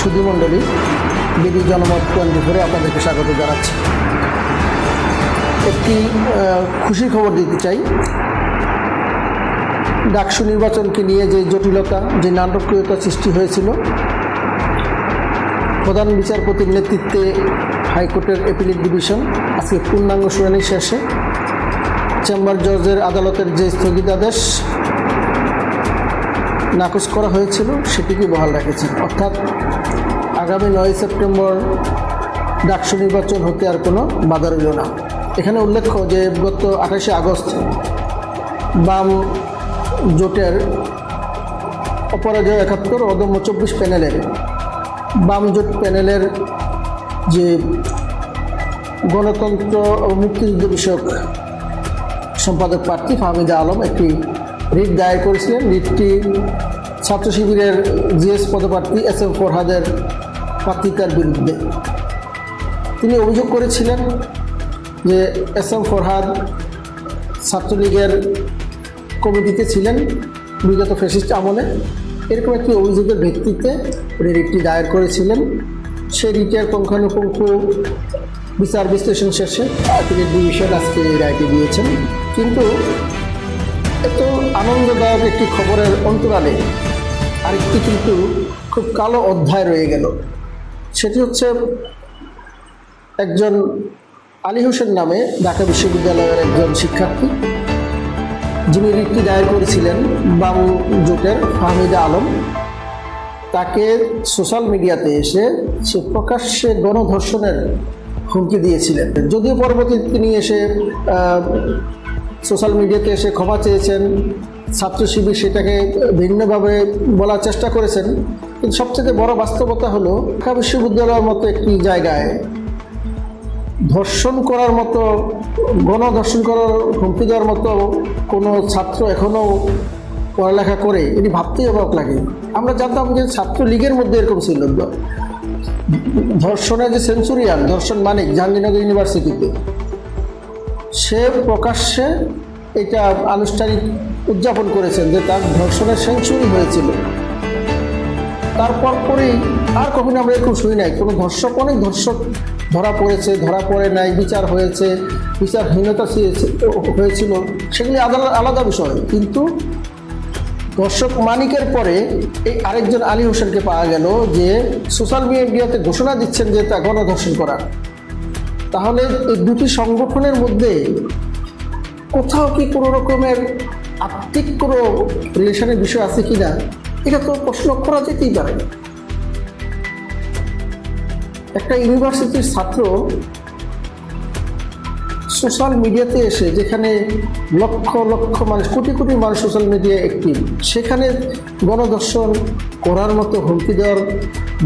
সুধীমণ্ডলী BD জনমত twenty ফোরে আপনাদেরকে স্বাগত জানাচ্ছি। একটি খুশির খবর দিতে চাই। ডাকসু নির্বাচনকে নিয়ে যে জটিলতা, যে নাটকীয়তা সৃষ্টি হয়েছিল, প্রধান বিচারপতির নেতৃত্বে হাইকোর্টের এপিলেট ডিভিশন আজকে পূর্ণাঙ্গ শুনানি শেষে। চেম্বার জজের আদালতের যে স্থগিতাদেশ নাকচ করা হয়েছিল, সেটিকে বহাল রেখেছেন। অর্থাৎ আগামী নয় সেপ্টেম্বর ডাকসু নির্বাচন হতে আর কোনো বাধা রইল না। এখানে উল্লেখ্য যে গত আঠাশে আগস্ট বাম জোটের অপরাজয় একাত্তর অদম্য চব্বিশ প্যানেলের বাম জোট প্যানেলের যে গণতন্ত্র ও মুক্তিযুদ্ধ বিষয়ক সম্পাদক প্রার্থী ফাহমিদা আলম একটি রিট দায়ের করেছিলেন। রিটটি ছাত্র শিবিরের জিএস পদপ্রার্থী এস এম ফরহাদের প্রার্থিতার বিরুদ্ধে। তিনি অভিযোগ করেছিলেন যে এস এম ফরহাদ ছাত্রলীগের কমিটিতে ছিলেন বিগত ফেসিস্ট আমলে। এরকম একটি অভিযোগের ভিত্তিতে উনি রিটটি দায়ের করেছিলেন। সেই রিটের পুঙ্খানুপুঙ্খ বিচার বিশ্লেষণ শেষে তিনি ডিভিশন আজকে এই রায়টি দিয়েছেন। কিন্তু এত আনন্দদায়ক একটি খবরের অন্তরালে আরেকটি কিন্তু খুব কালো অধ্যায় রয়ে গেল। সেটি হচ্ছে একজন আলী হোসেন নামে ঢাকা বিশ্ববিদ্যালয়ের একজন শিক্ষার্থী, যিনি রিটটি দায়ের করেছিলেন বাবু জোটের ফাহমিদা আলম। তাকে সোশ্যাল মিডিয়াতে এসে সে প্রকাশ্যে গণধর্ষণের হুমকি দিয়েছিলেন। যদিও পরবর্তীতে তিনি এসে সোশ্যাল মিডিয়াতে এসে ক্ষমা চেয়েছেন। ছাত্র শিবির সেটাকে ভিন্নভাবে বলার চেষ্টা করেছেন। কিন্তু সবচেয়ে বড় বাস্তবতা হলো, ঢাকা বিশ্ববিদ্যালয়ের মতো একটি জায়গায় ধর্ষণ করার মতো, গণধর্ষণ করার হুমকি দেওয়ার মতো কোনো ছাত্র এখনও পড়ালেখা করে, এটি ভাবতেই অবাক লাগে। আমরা জানতাম যে ছাত্র লীগের মধ্যে এরকম ছিল। ধর্ষণের যে সেঞ্চুরিয়ান, ধর্ষণ মানিক জাহাঙ্গীরনগর ইউনিভার্সিটিতে। সে প্রকাশ্যে এটা আনুষ্ঠানিক উদযাপন করেছেন যে তার ধর্ষণের সেঞ্চুরি হয়েছিল। তারপর পরেই আর কখনো আমরা এরকম শুনি নাই। কোনো ধর্ষক, অনেক ধর্ষক ধরা পড়েছে, ধরা পড়ে নাই, বিচার হয়েছে, বিচারহীনতা হয়েছিল। সেগুলি আলাদা আলাদা বিষয়। কিন্তু দর্শক মানিকের পরে এই আরেকজন আলী হোসেনকে পাওয়া গেল যে সোশ্যাল মিডিয়াতে ঘোষণা দিচ্ছেন যে তা গণধর্ষণ করা। তাহলে এই দুটি সংগঠনের মধ্যে কোথাও কি কোনো রকমের আত্মিক কোনো রিলেশনের বিষয় আছে কি না এটা তো প্রশ্ন করা যেতেই পারে। একটা ইউনিভার্সিটির ছাত্র সোশ্যাল মিডিয়াতে এসে, যেখানে লক্ষ লক্ষ মানুষ, কোটি কোটি মানুষ সোশ্যাল মিডিয়ায় অ্যাক্টিভ সেখানে গণদর্শন করার মতো হুমকি দেওয়ার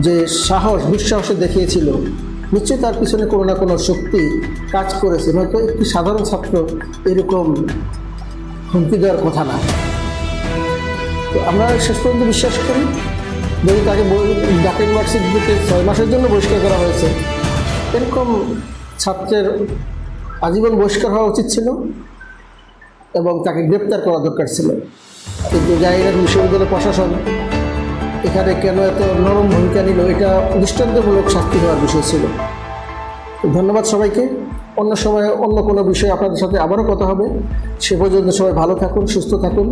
যে সাহস, দুঃসাহসে দেখিয়েছিল নিশ্চয়ই তার পিছনে কোনো না কোনো শক্তি কাজ করেছে। নয়তো একটি সাধারণ ছাত্র এরকম হুমকি দেওয়ার কথা না। তো আমরা শেষ পর্যন্ত বিশ্বাস করি। যদি তাকে বই- ঢাকা ইউনিভার্সিটিতে ছয় মাসের জন্য বহিষ্কার করা হয়েছে, এরকম ছাত্রের আজীবন বহিষ্কার হওয়া উচিত ছিল এবং তাকে গ্রেপ্তার করা দরকার ছিল। কিন্তু জাহিরাট বিশ্ববিদ্যালয় প্রশাসন এখানে কেন এত নরম ভূমিকা নিল? এটা দৃষ্টান্তমূলক শাস্তি হওয়ার বিষয় ছিল। ধন্যবাদ সবাইকে। অন্য সময় অন্য কোনো বিষয়ে আপনাদের সাথে আবারও কথা হবে। সে পর্যন্ত সবাই ভালো থাকুন, সুস্থ থাকুন।